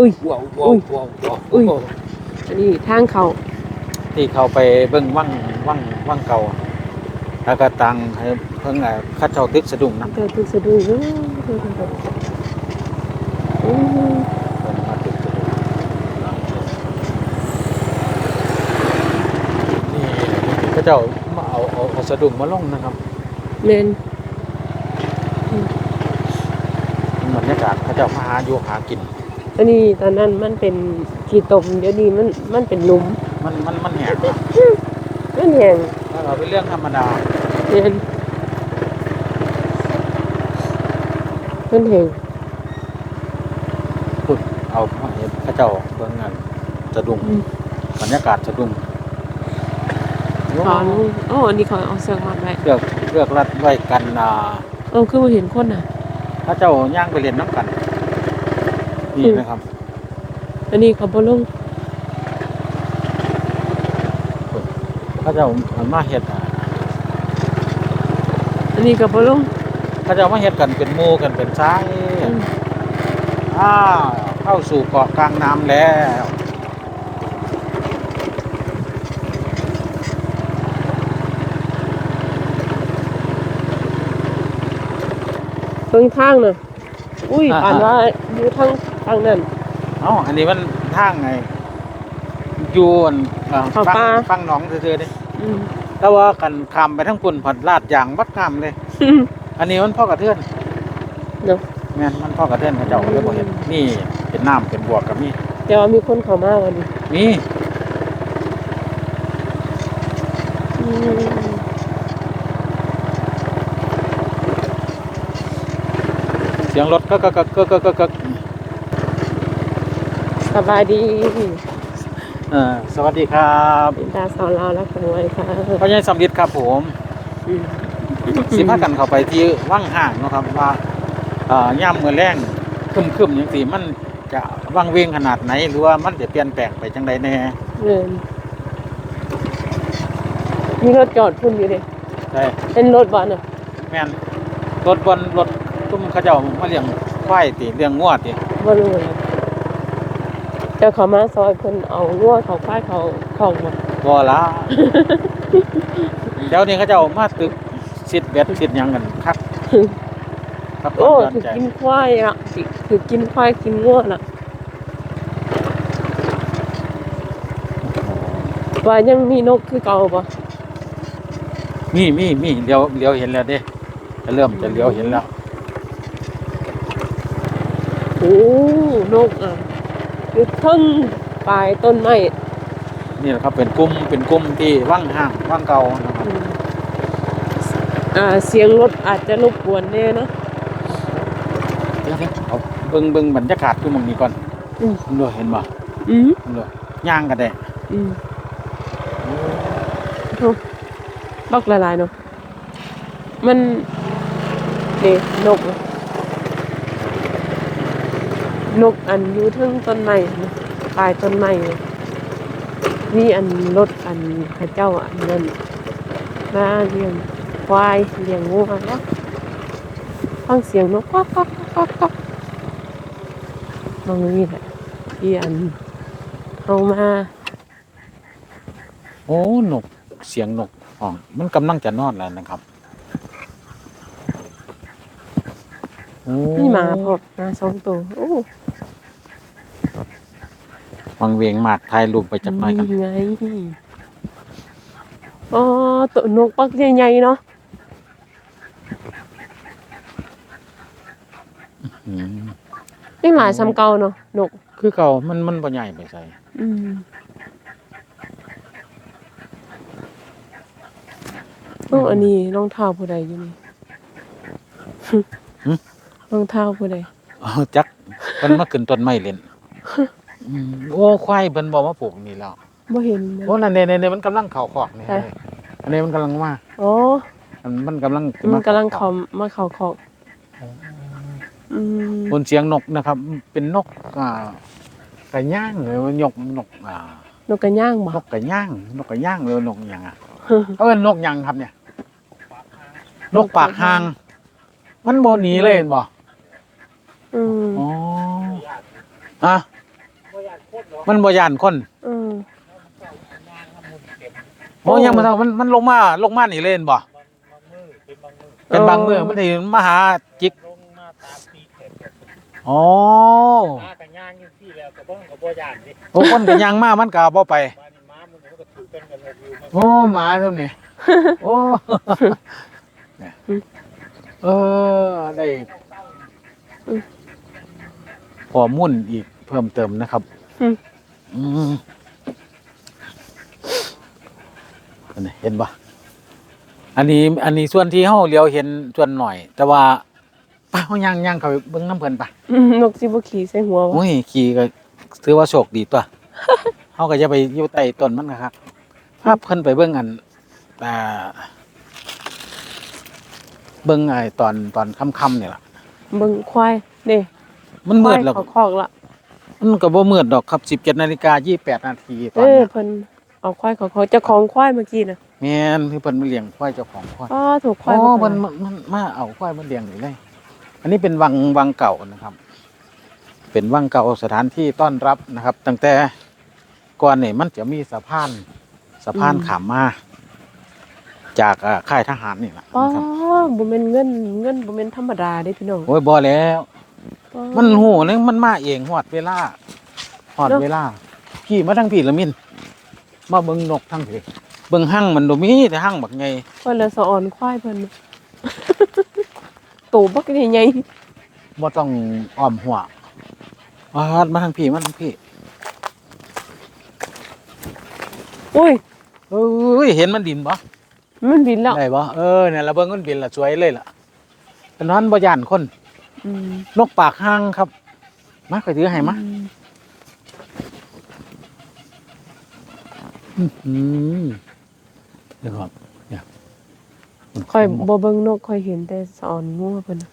อุ้ย ว้าวว้าวว้าวว้าวอุ้ย อันนี้ทางเขาที่เขาไปเบิ่งว่างว่างว่างเก่าแล้วก็ตังให้เพิ่งอะเข้าเจ้าตึกสะดุ้งนะเธอถึงสะดุ้งเด้อเธอถึงสะดุ้งอืมเพิ่นมาตึกสะดุ้งนี่เข้าเจ้ามาเอาเอาเอาสะดุ้งมาลงนะครับแม่นบรรยากาศเข้าเจ้ามาหาอยู่หากิน อันนี้ตอนนั้นมันเป็นขี้ตมเดี๋ยวนี้มันมันเป็นหลุมมันมันมันแหกอะมันแห้งแล้วเราเป็นเรื่องธรรมดาแม่นมันแห้งพูดเอามาเห็นเข้าเจ้าเบิ่งงานสะดุ้งอืมบรรยากาศสะดุ้งขอนโอ้อันนี้เขาเอาเสื้อมาไว้เลือกเลือกรัดไว้กันอ่าเออคือบ่เห็นคนน่ะถ้าเจ้าย่างไปเรียนน้ำกัน นี่อืมนะครับ อันนี้เขาบ่ลงถ้าเจ้ามาเฮ็ดอะอันนี้ก็บ่ลงถ้าเจ้ามาเฮ็ดกันเป็นหมู่กันเป็นซ้ายอืมอ้าวเข้าสู่เกาะกลางน้ำแล้วเบิ่งทางน่ะอุ้ยปานว่าอยู่ทาง ทางนั้น เอ้าอันนี้มันทางไงอยู่อันอ่าเข้าฟังป่า ฟังหนองซื่อๆนี่อืมแต่ว่ากันคำไปทั้งปุ่นผัดลาดยางวัดงามเลย อันนี้มันพ่อกระเทือนเนาะแม่นมันพ่อกระเทือนเขาเจ้าก็เลยบ่เห็นนี่เป็นน้ำเป็นบวกกับนี่แต่ว่ามีคนเข้ามาวันนี้นี่อืมเสียงรถก็ก็ก็ก็ก็ก็ก็ สบายดีเออสวัสดีครับเป็นดาสอนเราแล้วกันไว้ค่ะพ่อใหญ่สำลิดครับผมอืมสิพากันเข้าไปที่ว่างห่างเนาะครับว่าเอ่อย่ำมือแรงคึมคึมๆอย่างสีมันจะว่างเวงขนาดไหน หรือว่ามันจะเปลี่ยนแปลงไปจังใดแน่เงินมีรถจอดพุ่นอยู่เด้ใช่เป็นรถบ้านอะแม่นรถบนรถตุ้มเขาเจ้ามาเลี้ยงควายติเลี้ยงงัวติบ่รู้เลย แต่เขามาซอยเพิ่นเอางัวเขาควายเขาของมาบ่ละ เดี๋ยวนี้เขาเจ้ามาตึกสิดเบ็ดสิดหยังกันคักครับโอ้ย้อนถือใจกินควายอะสิถือกินควายกินงัวน่ะว่ายังมีนกคือเก่าบ่มีมีมีเดี๋ยวเดี๋ยวเห็นแล้วเด้จะเริ่มจะเลี้ยวเห็นแล้ว โอ้นกอะ อยู่เทั้งปลายต้นไม้นี่แหละครับเป็นกลุ่มเป็นกลุ่มที่ว่างห่างว่างเก่านะครับ อืมอ่าเสียงรถอาจจะรบกวนแน่เนาะ เดี๋ยวๆเอาเบิ่งเบิ่งบรรยากาศคือหมองนี้ก่อนอืมดูเห็นบ่อืมดูย่างกันได้อืมโอ้บักละลายเนาะมันเด็นกอะ นกอันอยู่ทึงต้นไม้นะปลายต้นไม้มีอันรถอันเข้าเจ้าอันนั้นมาเลี้ยงควายเลี้ยงงูเนะฟังเสียงนกก๊อกก๊อกก๊อกก๊อกมองนี่แหละที่อันเอามาโอ้นกเสียงนกอ๋อมันกำลังจะนอนแล้วนะครับโอ้ นี่หมาพอมาสองตัวโอ้วังเวงมากถ่ายรูปไปจักหน่อยกันนี่ไงอ๋อตัวนกปักใหญ่ๆเนาะอืมนี่หลายซ้ำเก่าเนาะนก คือเก่ามันมันบ่ใหญ่ไปใส่อืมโอ้อันนี้รองเท้าผู้ใดอยู่นี่ รองเท้าผู้ใดอ๋อจักมันมาขึ้นต้นไม้เล่นอืมโอ้ควายเพิ่นบ่มาปลูกนี่แล้วบ่เห็นมันโอ้นั่นเนี่ยๆมันกำลังเข้าคอกนี่ใช่ อันนี้มันกำลังมาอ๋อ มันมันกำลังมันกำลังเข้ามาเข้าคอกอืมบนเสียงนกนะครับ เป็นนกอ่าไก่ย่างหรือว่านกนกอ่านกกระย่างบ่นกไก่ย่างนกไก่ย่างหรือนกหยังอะเขาเป็นนกหยังครับเนี่ย นกปากหาง มันโบหนีเลยเห็นบ่ อืมอ๋ออะมันบ่ย่านคนอืมโอ้ยังมาเท่ามันมันลงมาลงมานี่เล่นบ่เป็นบางมือมันสิมาหาจิกลงมาตามปีเข็มอ๋อมากันย่างอยู่ที่แล้วก็บ่ก็บ่ย่านดิโอ้คนก็ยังมามันก็บ่ไปบ้านนี้ม้ามันก็ถือกันกันเลยอยู่มันโอ้หมาเท่านี้โอ้เนี่ยเออได้ ข้อมูลอีกเพิ่มเติมนะครับอืม อืมอันนี้เห็นปะอันนี้ อันนี้ส่วนที่เฮาเลี้ยวเห็นส่วนหน่อย แต่ว่าไป้าเฮาย่างย่างเข้าไปเบิ่งน้ำเพิ่นปะอืมนกสิบ่ขี่ใส่หัววะโอ้ยขี่ก็ถือว่าโชคดีตัว เฮาก็จะไปอยู่ใต้ต้นมันนะครับภาพเพิ่นไปเบิ่งอันอ่าเบิ่งไอ้ตอนตอนค่ำๆนี่ล่ะ เบิ่งควายนี่ มันมืดแล้วควายเขาคอกละมันก็บ่มืดดอกครับ17นาฬิกา28นาทีตอเอนอเนี้ยเพิ่นเอาควายเขาคอกเจ้าของควายเมื่อกี้น่ะแม่นคือเพิ่นมาเลี้ยงควายเจ้าของควายอ๋อถูกควายอ๋อมามันมันมันมาเอาควายมาเลี้ยงนี่เลย อันนี้เป็นวังวังเก่านะครับ เป็นวังเก่าสถานที่ต้อนรับนะครับ ตั้งแต่ก่อนนี่มันจะมีสะพานสะพานขามมา จากอ่าค่ายทหารนี่แหละอ๋อนะครับ บ่แม่นเงินเงินบ่แม่นธรรมดาเด้พี่น้องโอ้ยบ่แล้วอ๋อ มันหูนึงมันมาเองหอดเวลาหอดเนอะเวลา พี่มาทั้งพี่ละมินมาเบิ่งนกทั้งพี่เบิ่งหั่งมันบ่มีแต่หั่งบักไงเพิ่นละสะออนควายเพิ่นโตบักใหญ่บ่ต้องอ้อมหัวมามาทั้งพี่มาทั้งพี่ๆอุ้ยเอ้ยเห็นมันดินบ่มันบินแล้วได้บ่เออเนี่ยละเบิ่งมันบินละสวยเลยล่ะแต่นอนบ่ย่านคน อืมนกปากห้างครับ มาข่อยถือให้มาอืมอื้อหือเดี๋ยวครับเนี่ยมันค่อยบ่เบิ่งนกค่อยเห็นแต่สะออนงัวเพิ่นน่ะ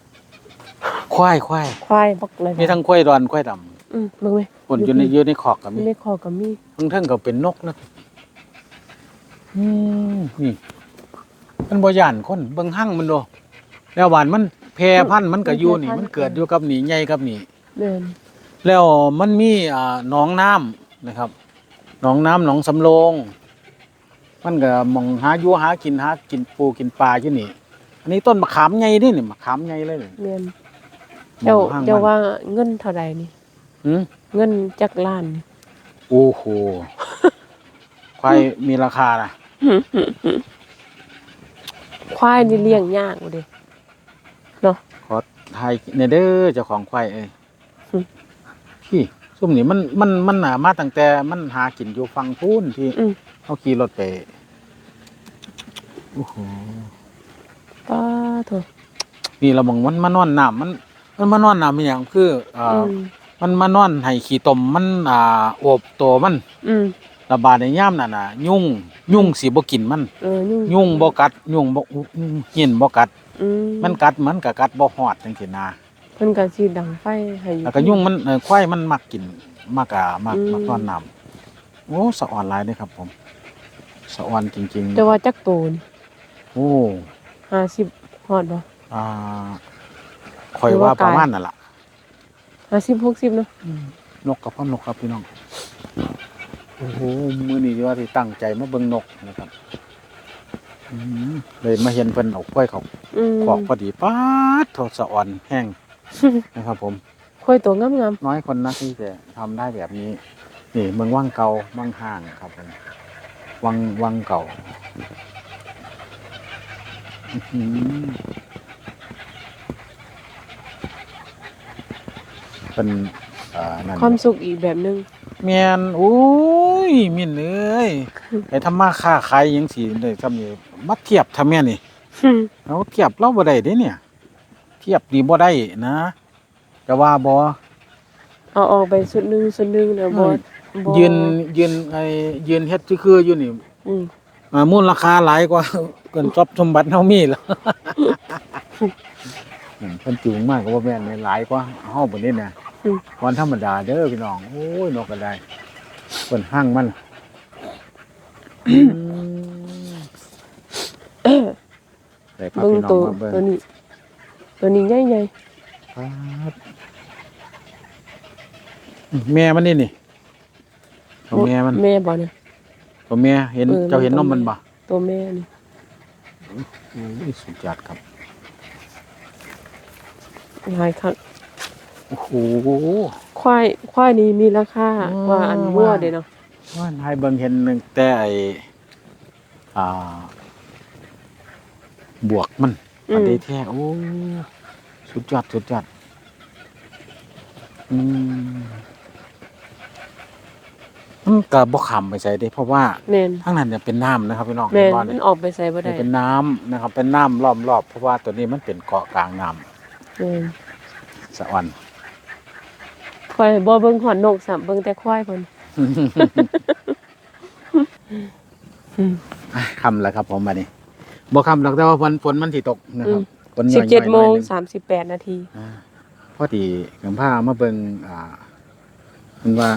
ควายควายควายบักเลยมีทั้งควายดอนควายดำอืมเบิ่งไหมคนอยู่ในอยู่ในขอกก็มีมีในคอก็มีทั้งทั้งก็เป็นนกนะอืมนี่ มันบ่ย่านคนเบิ่งหั่งมันโดแล้วหวานมัน แพร่พันธุ์มันก็อยู่นี่ มันเกิดอยู่กับนี่ใหญ่กับนี่แม่นแล้วมันมีอ่าหนองน้ำนะครับหนองน้ำหนองสำโรงมันก็หมองหาอยู่หากินหากินปูกินปลาอยู่นี่ อันนี้ต้นมะขามใหญ่นี่นี่มะขามใหญ่เลยนี่แม่นหม้เจ้าองห้างเจ้ามันว่าเงินเท่าใดนี่ หืมเงินจักล้านนี่ โอ้โหควายมีราคานะควายนี่เลี้ยงยากบ่เด้ ขอทายในเด้อเจ้าของควายเอ้ยอืมพี่ซุ่มนี่มันมันมันหนามาตั้งแต่มันหากินอยู่ฟังพูนที่อืมเขาขี่รถไปโอ้โหป้าโถนี่เรามองมันมานอนน้ำมัน มันมานอนน้ำอหย่างคืออ่าอืมมันมานอนให้ขี้ตมมันอ่าโอบตัวมัน อืมระบาดในย่ามนั่นน่ะ ยุ่ง ยุ่งสิบ่กินมัน เออยุ่งยุ่งบ่กัด ยุ่งบ่หินบ่กัด อืมมันกัดมันก็กัดบ่ฮอดจังซี่นะเพิ่นก็สิดังไฟให้อยู่ แล้วก็ยุ่งมันเอ่อควายมันมักกินมักอ่ามักอืม มักนอนน้ำโอ้สะอ่อนหลายเด้ครับ ผมสะอ่อนจริงแต่ว่าจักโตนี่ๆโอ้50ฮอดบ่ อ่าข่อยหรือว่าว่าประกายมาณนั่นล่ะ50 60เนาะนกกับพ่อนกครับพี่น้องโอ้โหมือนี้ว่าที่ตั้งใจมาเบิ่งนกนะครับอืม เลยมาเห็นเพิ่นเอาควายเขาอืมขอกพอดีป๊าดโทษสะอ่อนแห้งนะครับ ผมค่อยตัวงามน้อยคนนะที่จะทำได้แบบนี้ นี่เมืองว่างเก่าว่างห่างครับผมวังวังเก่าอื้อหือเป็นอ่านั่นๆความสุขอีกแบบหนึงเมียนโอ้ยมินเอ้ยไอ้ทำมาค้าขายหยังสิได้ทำนี่ มาเทียบทำแม่นี่เอาเทียบเราบ่ได้เด้เนี่ย เทียบนี่บ่ได้นะจะว่าบ่เอาออกไปสุดหนึงสุดหนึงเด้อบ่บ่ยืนยืนไอ้ยืนเฮ็ดคือๆอยู่นี่อืมอ่ามูลราคาหลายกว่าเกินทรัพย์สมบัติเฮามีแล้วอืมเพิ่นจูงมากก็บ่แม่นเลยหลายกว่าเฮาบ่นี้นะอืมวันธรรมดาเด้อพี่น้องโอ้ยนกก็ได้เพิ่นห้างมันอืม ได้พาเบิ่งพี่น้อตัวงมาเบิ่งตัวนี้ ตัวนี้ใหญ่ครับแม่มันนี่นี่ๆตัวแม่มันแม่บ่เนี่ย ตัวแม่เห็นเออเจ้าเห็นนมันมตัวมันแม่บ่ตัวแม่นี่โอ้ยสุดยอดครับ หลายครั้งโอ้โห ควายควายนี้มีราคาอืม กว่าอันวัวเด้เนาะว่าให้เบิ่งเห็นหนึงแต่ไออ่า บวกมันอือันมนี้แท้โอ้สุดยอดสุดยอดอืมมันก็บ่ขำไปใส่เด้เพราะว่าแม่นทั้งนั้นเนี่ยเป็นน้ำนะครับพี่น้องแม่นเห็นบ่มัเนี่นยออกไปใส่บ่ได้เป็นน้ำนะครับ เป็นน้ำล้อมรอบเพราะว่าตัวนี้มันเป็นเกาะกลางน้แม่นำสะออน ควายบ่เบิ่งหอนนกซ้ํเบิ่งแต่ควายเพิ่นอืมอะคำแล้วครับผมมานี่ บ่คำหรอกแต่ว่าฝนฝนมันสิตกนะครับฝนย่อยๆ17โมงหน่อยหนึ่38นาทีอ่าพอดีกัผ้ามาเบิ่งอ่ามันว่า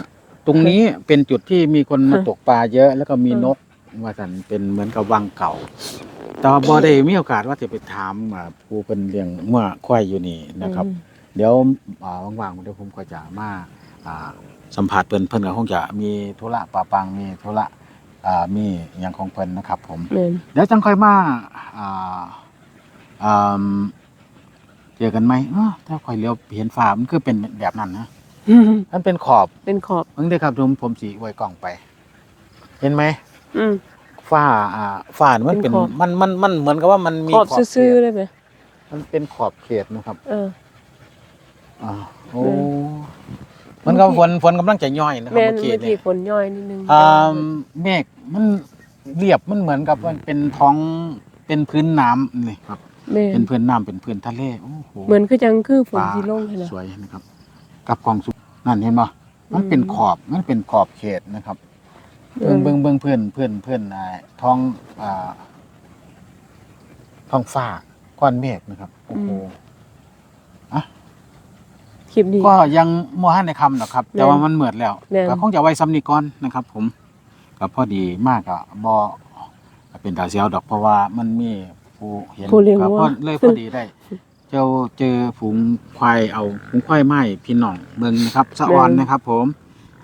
ตรงนี้เป็นจุดที่มีคนมาฮะตกปลาเยอะ แล้วก็มีอืมนกว่าสันเป็นเหมือนกับวังเก่าแต่ว่าบ่ได้มีโอกาสว่าจะไปถามอ่าผู้เป็นเลี้ยงงัวควายอยู่นี่นะครับอืมเดี๋ยวอ่าว่างๆเดี๋ยวผมก็จะมาอ่าสัมผัสเพิ่นเพิ่นก็คงจะมีธุระปะปังมีธุระ อ่ามีอย่างของเพิ่นนะครับผม แม่นเดี๋ยวจังค่อยมาอ่าอ่าเจอกันไหมเอ้อถ้าค่อยเลี้ยวเห็นฟ้ามันคือเป็นแบบนั้นนะมันเป็นขอบเป็นขอบเพิ่งได้ครับผมผมสีไว้กล่องไป เห็นไหมอืมฝ้าอ่าฝ้านี่มันเป็เป็นนขอบ มันมันมันเหมือนกับว่ามันมีขอบเขซื่อขๆตได้ไหมมันเป็นขอบเขตนะครับเออ อ่าโอ้เอ มันก็ฝนฝนกำลังจะย่อยนะครับแม่นเมื่อกี้เมื่อเนี่กี้ยฝนย่อยนิดนึงอ่าเมฆมันเรียบมันเหมือนกับว่าเป็นท้องเป็นพื้นน้ำนี่ครับ แม่นเป็นพื้นน้ำเป็นพื้นทะเลโอ้โหเหมือนคือจังคือฝนฟ้าสิลงเลยนะ สวยนะครับกับกองสุนั่นเห็นป่ะมันเป็นอืม ขอบมันเป็นขอบเขตนะครับเอเบิ่งอเบิ่งเบิ่งเพื่อนเพื่อนเพื่อนอ่าท้องอ่าท้องฟ้าก้อนเมฆนะครับโอ้โห คลิปนี้ ก็ยังมัวให้ในคำนะครับ แต่ว่ามันเหมือดแล้วแม่น ก็คงจะไว้ซ้ำนี้ก่อนนะครับ ผมก็พอดีมากอะบอเป็นตาเสียวดอกเพราะว่ามันมีผู้เห็นผู้เลี้ยงก็วัว พอเลยพอดีได้ เจ้าเจอฝูงควายเอาฝูงควายไม้พี่น้องเบิ่งนะครับสะออนนะครับ ผม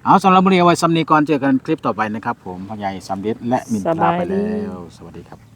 เอาสำหรับบุรีเอาไว้ซ้ำนี้ก่อนเจอกันคลิปต่อไปนะครับ ผมพอใหญ่สำลิดและมินตราไปแล้วสวัสดีครับ